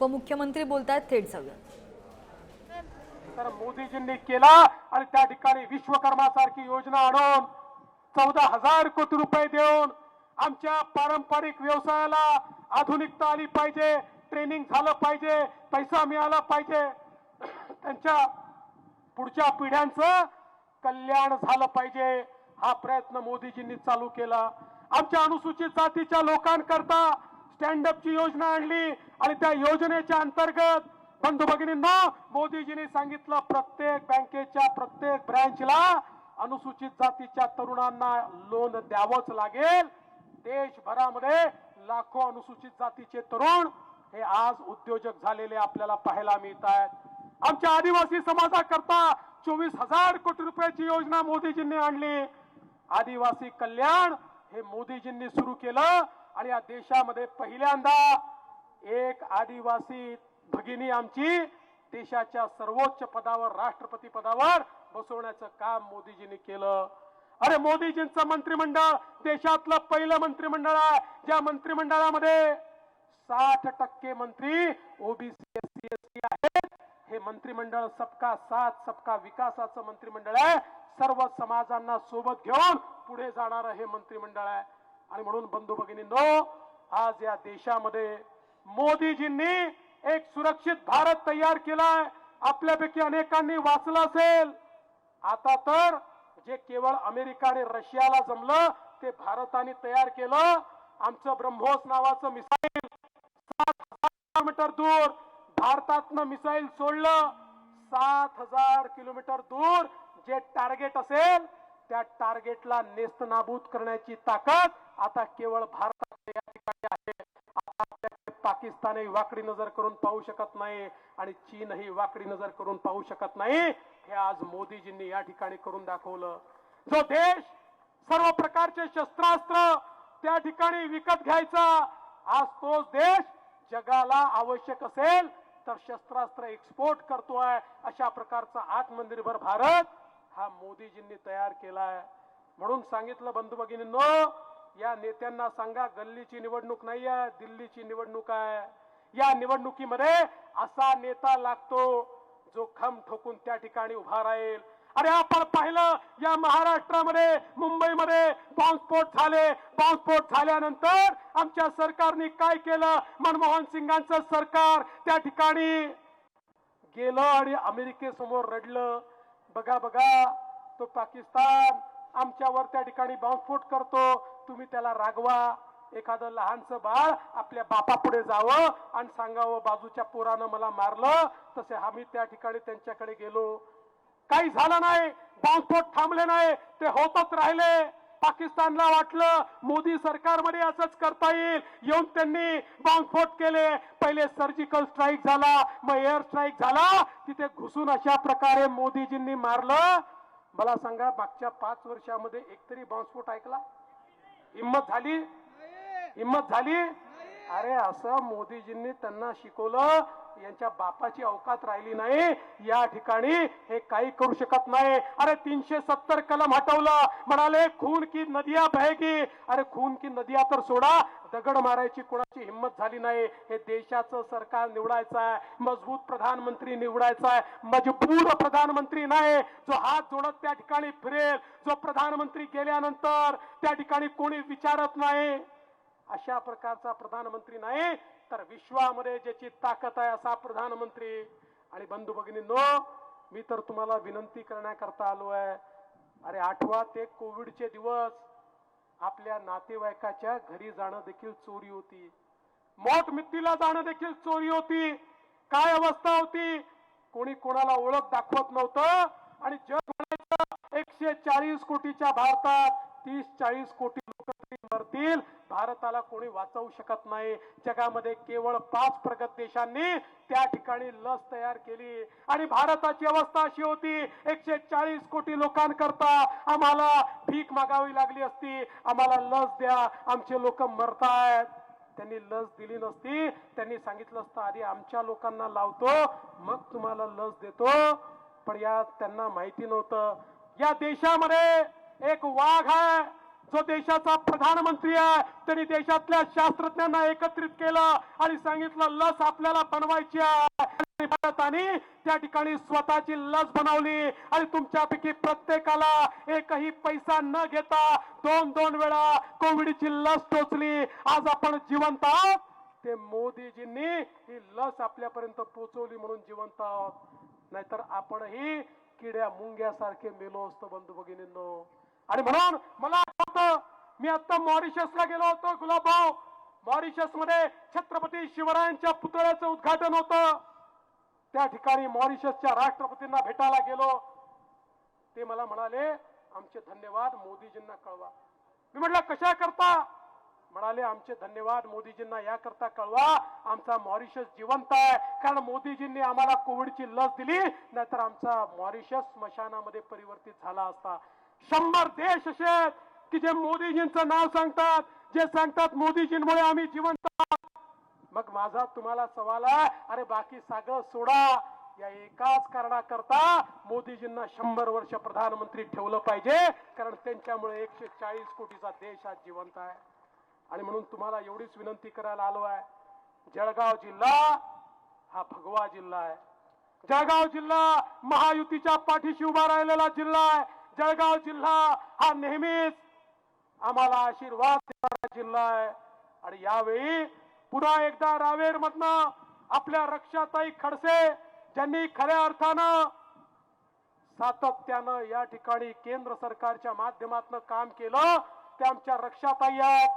उपमुख्यमंत्री बोलतायत थेट जाऊया तर मोदीजींनी केला आणि त्या ठिकाणी विश्वकर्मा सारखी योजना आणून चौदा हजार कोटी रुपये देऊन आमच्या पारंपरिक व्यवसायाला आधुनिकता आली पाहिजे ट्रेनिंग झालं पाहिजे पैसा मिळाला पाहिजे. त्यांच्या पुढच्या पिढ्यांचं कल्याण झालं पाहिजे हा प्रयत्न मोदीजींनी चालू केला. आमच्या अनुसूचित जातीच्या लोकांकरता स्टँड अपची योजना आणली आणि त्या योजनेच्या अंतर्गत बंधू भगिनींना मोदीजींनी सांगितलं प्रत्येक बँकेच्या प्रत्येक ब्रँचला अनुसूचित जातीच्या तरुणांना लोन द्यावंच लागेल. देशभरामध्ये लाखो अनुसूचित जातीचे तरुण हे आज उद्योजक झालेले आपल्याला पाहायला मिळत आहेत आमच्या आदिवासी समाजाकरता चोवीस हजार कोटी रुपयाची योजना मोदीजींनी आणली. आदिवासी कल्याण हे मोदीजींनी सुरू केलं आणि या देशामध्ये पहिल्यांदा एक आदिवासी भगिनी आमची देशाच्या सर्वोच्च पदावर राष्ट्रपती पदावर बसवण्याचं काम मोदीजींनी केलं. अरे मोदीजींचं मंत्रिमंडळ देशातलं पहिलं मंत्रिमंडळ आहे. ज्या मंत्रिमंडळामध्ये साठ टक्के मंत्री OBC S C S T आहेत हे मंत्रिमंडळ सबका साथ सबका विकासाचं मंत्रिमंडळ आहे. सर्व समाजांना सोबत घेऊन पुढे जाणारं हे मंत्रिमंडळ आहे. आणि म्हणून बंधू भगिनींनो आज या देशामध्ये मोदीजींनी एक सुरक्षित भारत तयार केलाय. आपल्यापैकी अनेकांनी वाचलं असेल. आता तर जे केवळ अमेरिका आणि रशियाला जमलं ते भारताने तयार केलं. आमचं ब्रह्मोस नावाचं मिसाईल सात हजार किलोमीटर दूर भारतातनं मिसाईल सोडलं. सात हजार किलोमीटर दूर जे टार्गेट असेल त्या टार्गेटला नेस्तनाबूत करण्याची ताकद आता केवळ भारतात पाकिस्तानही वाकडी नजर करून पाहू शकत नाही आणि चीनही वाकडी नजर करून पाहू शकत नाही. हे आज मोदीजींनी या ठिकाणी करून दाखवलं. जो देश सर्व प्रकारचे शस्त्रास्त्र त्या ठिकाणी विकत घ्यायचा आज तोच देश जगाला आवश्यक असेल तर शस्त्रास्त्र एक्सपोर्ट करतोय अशा प्रकारचा आत्मनिर्भर भारत हा मोदीजींनी तयार केलाय. म्हणून सांगितलं बंधू भगिनींनो या नेत्यांना सांगा गल्लीची निवडणूक नाही आहे दिल्लीची निवडणूक आहे. या निवडणुकीमध्ये असा नेता लागतो जो खम ठोकून त्या ठिकाणी उभा राहील. अरे आपण पाहिलं या महाराष्ट्रामध्ये मुंबईमध्ये बॉम्बस्फोट झाले. बॉम्बस्फोट झाल्यानंतर आमच्या सरकारने काय केलं? मनमोहन सिंगांचं सरकार त्या ठिकाणी गेलं आणि अमेरिकेसमोर रडलं. बघा बघा तो पाकिस्तान आमच्यावर त्या ठिकाणी बॉम्बस्फोट करतो. तुम्ही त्याला रागवा. एखादं लहानसं बाळ आपल्या बापापुढे जावं आणि सांगावं बाजूच्या पोरानं मला मारलं तसे आम्ही त्या ठिकाणी त्यांच्याकडे गेलो. काही झालं नाही बॉम्बस्फोट थांबले नाही ते होतच राहिले. पाकिस्तानला वाटलं मोदी सरकारमध्ये असंच करता येईल. येऊन त्यांनी बॉम्बस्फोट केले. पहिले सर्जिकल स्ट्राईक झाला मग एअर स्ट्राईक झाला. तिथे घुसून अशा प्रकारे मोदीजींनी मारलं. मला सांगा मागच्या पाच वर्षामध्ये एकतरी बॉम्बस्फोट ऐकला? हिंमत झाली? हिंमत झाली? अरे असं मोदीजींनी त्यांना शिकवलं यांच्या बापाची अवकात राहिली नाही. या ठिकाणी हे काही करू शकत नाही. अरे तीनशे सत्तर कलम हटवलं. म्हणाले खून की नदिया बहेगी? अरे खून की नदिया तर सोडा. दगड मारायची कोणाची हिंमत झाली नाही. हे देशाचं सरकार निवडायचं आहे. मजबूत प्रधानमंत्री निवडायचा आहे. मजबूर प्रधानमंत्री नाही. जो हात जोडत त्या ठिकाणी फिरेल जो प्रधानमंत्री गेल्यानंतर त्या ठिकाणी कोणी विचारत नाही. अशा प्रकारचा प्रधानमंत्री नाही तर विश्वामध्ये ज्याची ताकद आहे असा प्रधानमंत्री. आणि बंधू भगिनींनो मी तर तुम्हाला विनंती करण्याकरता आलो आहे. अरे आठवा ते कोविडचे दिवस. आपल्या नातेवाईकाच्या घरी जाणं देखील चोरी होती. मोठ मित्तीला जाणं देखील चोरी होती. काय अवस्था होती? कोणी कोणाला ओळख दाखवत नव्हतं. आणि जग म्हणायचं एकशे चाळीस कोटीच्या भारतात तीस चाळीस कोटी लोक मरतील. भारताला कोणी वाचवू शकत नाही. जगामध्ये केवळ पाच प्रगत देशांनी त्या ठिकाणी लस तयार केली. आणि भारताची अवस्था अशी होती एकशे चाळीस कोटी लोकांकरता आम्हाला भीक मागावी लागली असती. आम्हाला लस द्या आमचे लोक मरतायत. त्यांनी लस दिली नसती. त्यांनी सांगितलं असतं आधी आमच्या लोकांना लावतो मग तुम्हाला लस देतो. पण या त्यांना माहिती नव्हतं. या देशामध्ये एक वाघ आहे. जो देशाचा प्रधानमंत्री आहे. त्यांनी देशातल्या शास्त्रज्ञांना एकत्रित केलं आणि सांगितलं लस आपल्याला बनवायची आहे. भारताने त्या ठिकाणी स्वतःची लस बनवली. आणि तुमच्यापैकी प्रत्येकाला एकही पैसा न घेता दोन दोन वेळा कोविडची लस टोचली. आज आपण जिवंत आहोत. ते मोदीजींनी ही लस आपल्यापर्यंत पोहोचवली म्हणून जिवंत आहोत. नाहीतर आपणही किड्या मुंग्यासारखे मेलो असतो बंधू भगिनींनो. आणि म्हणून मला होतं. मी आता मॉरिशसला गेलो होतो गुलाबभाऊ मॉरिशसमध्ये छत्रपती शिवरायांच्या पुतळ्याचं उद्घाटन होतं. त्या ठिकाणी मॉरिशसच्या राष्ट्रपतींना भेटायला गेलो. ते मला म्हणाले आमचे धन्यवाद मोदीजींना कळवा. मी म्हटलं कशा करता? म्हणाले आमचे धन्यवाद मोदीजींना याकरता कळवा. आमचा मॉरिशस जिवंत आहे. कारण मोदीजींनी आम्हाला कोविडची लस दिली. नाहीतर आमचा मॉरिशस स्मशानामध्ये परिवर्तित झाला असता. शंभर देश असे की जे मोदीजींचं नाव सांगतात जे सांगतात मोदीजींमुळे आम्ही जिवंत मग माझा तुम्हाला सवाल आहे अरे बाकी सगळं सोडा. या एकाच कारणाकरता मोदीजींना शंभर वर्ष प्रधानमंत्री ठेवलं पाहिजे कारण त्यांच्यामुळे एकशे चाळीस कोटीचा देश आज जिवंत आहे. आणि म्हणून तुम्हाला एवढीच विनंती करायला आलो आहे जळगाव जिल्हा हा भगवा जिल्हा आहे. जळगाव जिल्हा महायुतीच्या पाठीशी उभा राहिलेला जिल्हा आहे. जळगाव जिल्हा हा नेहमीच आम्हाला आशीर्वाद देणारा जिल्हा आहे. आणि यावेळी पुन्हा एकदा रावेर मधनं आपल्या रक्षाताई खडसे ज्यांनी खऱ्या अर्थानं सातत्यानं या ठिकाणी केंद्र सरकारच्या माध्यमातून काम केलं ते आमच्या रक्षाताई आहेत.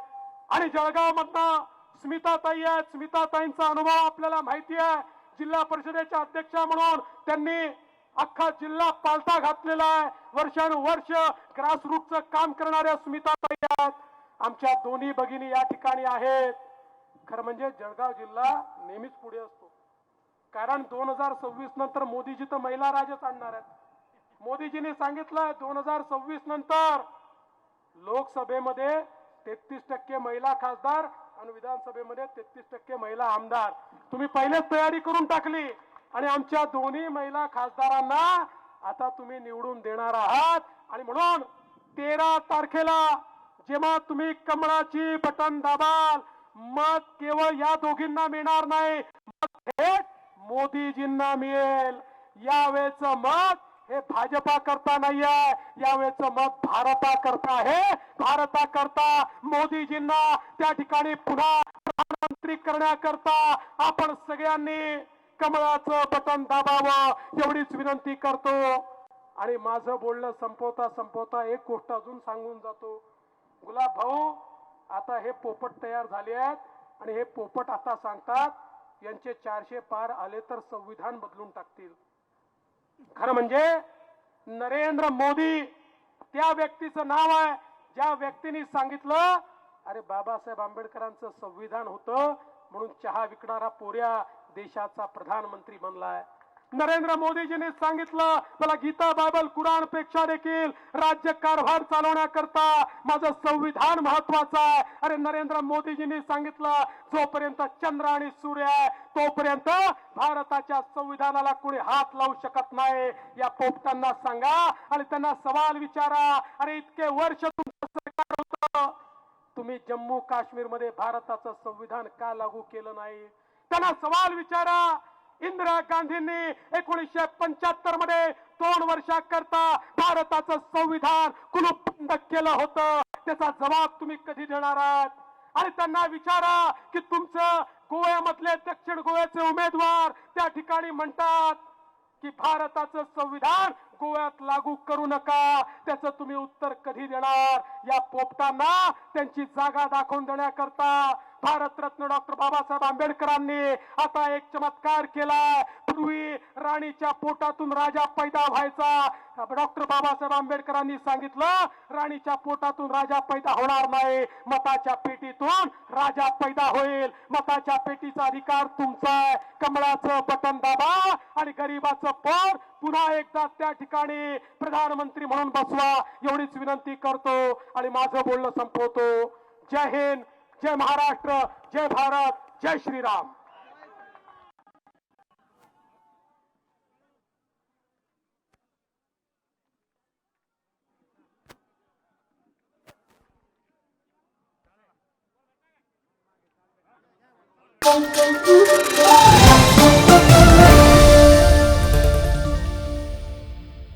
आणि जळगाव मधनं स्मिताताई आहेत. स्मिताताईंचा अनुभव आपल्याला माहिती आहे. जिल्हा परिषदेच्या अध्यक्षा म्हणून त्यांनी अख्खा जिल्हा पालथा घातलेला आहे. वर्षानुवर्ष ग्रासरूटचं काम करणाऱ्या स्मिताताई आहेत. आमच्या दोन्ही भगिनी या ठिकाणी आहेत. खरं म्हणजे जळगाव जिल्हा नेहमीच पुढे असतो. कारण दोन हजार सव्वीस नंतर मोदीजी तर महिला राजच आणणार आहेत. मोदीजींनी सांगितलं दोन हजार सव्वीस नंतर लोकसभेमध्ये तेहतीस टक्के महिला खासदार आणि विधानसभेमध्ये तेहतीस टक्के महिला आमदार. तुम्ही पहिलेच तयारी करून टाकली. आणि आमच्या दोन्ही महिला खासदारांना आता तुम्ही निवडून देणार आहात. आणि म्हणून तेरा तारखेला जेव्हा तुम्ही कमळाची बटन दाबाल मत केवळ या दोघींना मिळणार नाही मत थेट मोदीजींना मिळेल. यावेळेच मत हे भाजपा करता नाही आहे यावेळेच मत भारता करता आहे. भारता करता मोदीजींना त्या ठिकाणी पुन्हा प्रधानमंत्री करण्याकरता आपण सगळ्यांनी कमळाचं बटन दाबावं एवढीच विनंती करतो. आणि माझं बोलणं संपवता संपवता एक गोष्ट अजून सांगून जातो. गुलाब भाऊ आता हे पोपट तयार झाले आहेत आणि हे पोपट आता सांगतात यांचे चारशे पार आले तर संविधान बदलून टाकतील. खरं म्हणजे नरेंद्र मोदी त्या व्यक्तीचं नाव आहे ज्या व्यक्तीने सांगितलं अरे बाबासाहेब आंबेडकरांचं संविधान होतं म्हणून चहा विकणारा पोऱ्या देशाचा प्रधानमंत्री बनलाय. नरेंद्र मोदीजींनी सांगितलं मला गीता बायबल कुराणपेक्षा देखील राज्य कारभार चालवण्याकरता माझं संविधान महत्वाचं आहे. अरे नरेंद्र मोदीजींनी सांगितलं जोपर्यंत चंद्र आणि सूर्य आहे तोपर्यंत भारताच्या संविधानाला कोणी हात लावू शकत नाही. या पोपटांना सांगा आणि त्यांना सवाल विचारा. अरे इतके वर्ष तुमचं सरकार होतं. तुम्ही जम्मू काश्मीरमध्ये भारताचं संविधान का लागू केलं नाही? त्यांना सवाल विचारा. इंदिरा गांधींनी एकोणीसशे पंच्याहत्तरमध्ये दोन वर्षाकरता भारताचं संविधान कुलूप बंद केलं होतं. त्याचा जबाब तुम्ही कधी देणार आहात? आणि त्यांना विचारा की तुमचं गोव्यामधले दक्षिण गोव्याचे उमेदवार त्या ठिकाणी म्हणतात की भारताचं संविधान गोव्यात लागू करू नका. त्याचं तुम्ही उत्तर कधी देणार? या पोपटांना त्यांची जागा दाखवून देण्याकरता भारतरत्न डॉक्टर बाबासाहेब आंबेडकरांनी आता एक चमत्कार केला. पूर्वी राणीच्या पोटातून राजा पैदा व्हायचा. डॉक्टर बाबासाहेब आंबेडकरांनी सांगितलं राणीच्या पोटातून राजा पैदा होणार नाही. मताच्या पेटीतून राजा पैदा होईल. मताच्या पेटीचा अधिकार तुमचा आहे. कमळाचं बटन दाबा आणि गरीबाचं पोट पुन्हा एकदा त्या ठिकाणी प्रधानमंत्री म्हणून बसवा. एवढीच विनंती करतो आणि माझं बोलणं संपवतो. जय हिंद. जय महाराष्ट्र जय भारत जय श्रीराम.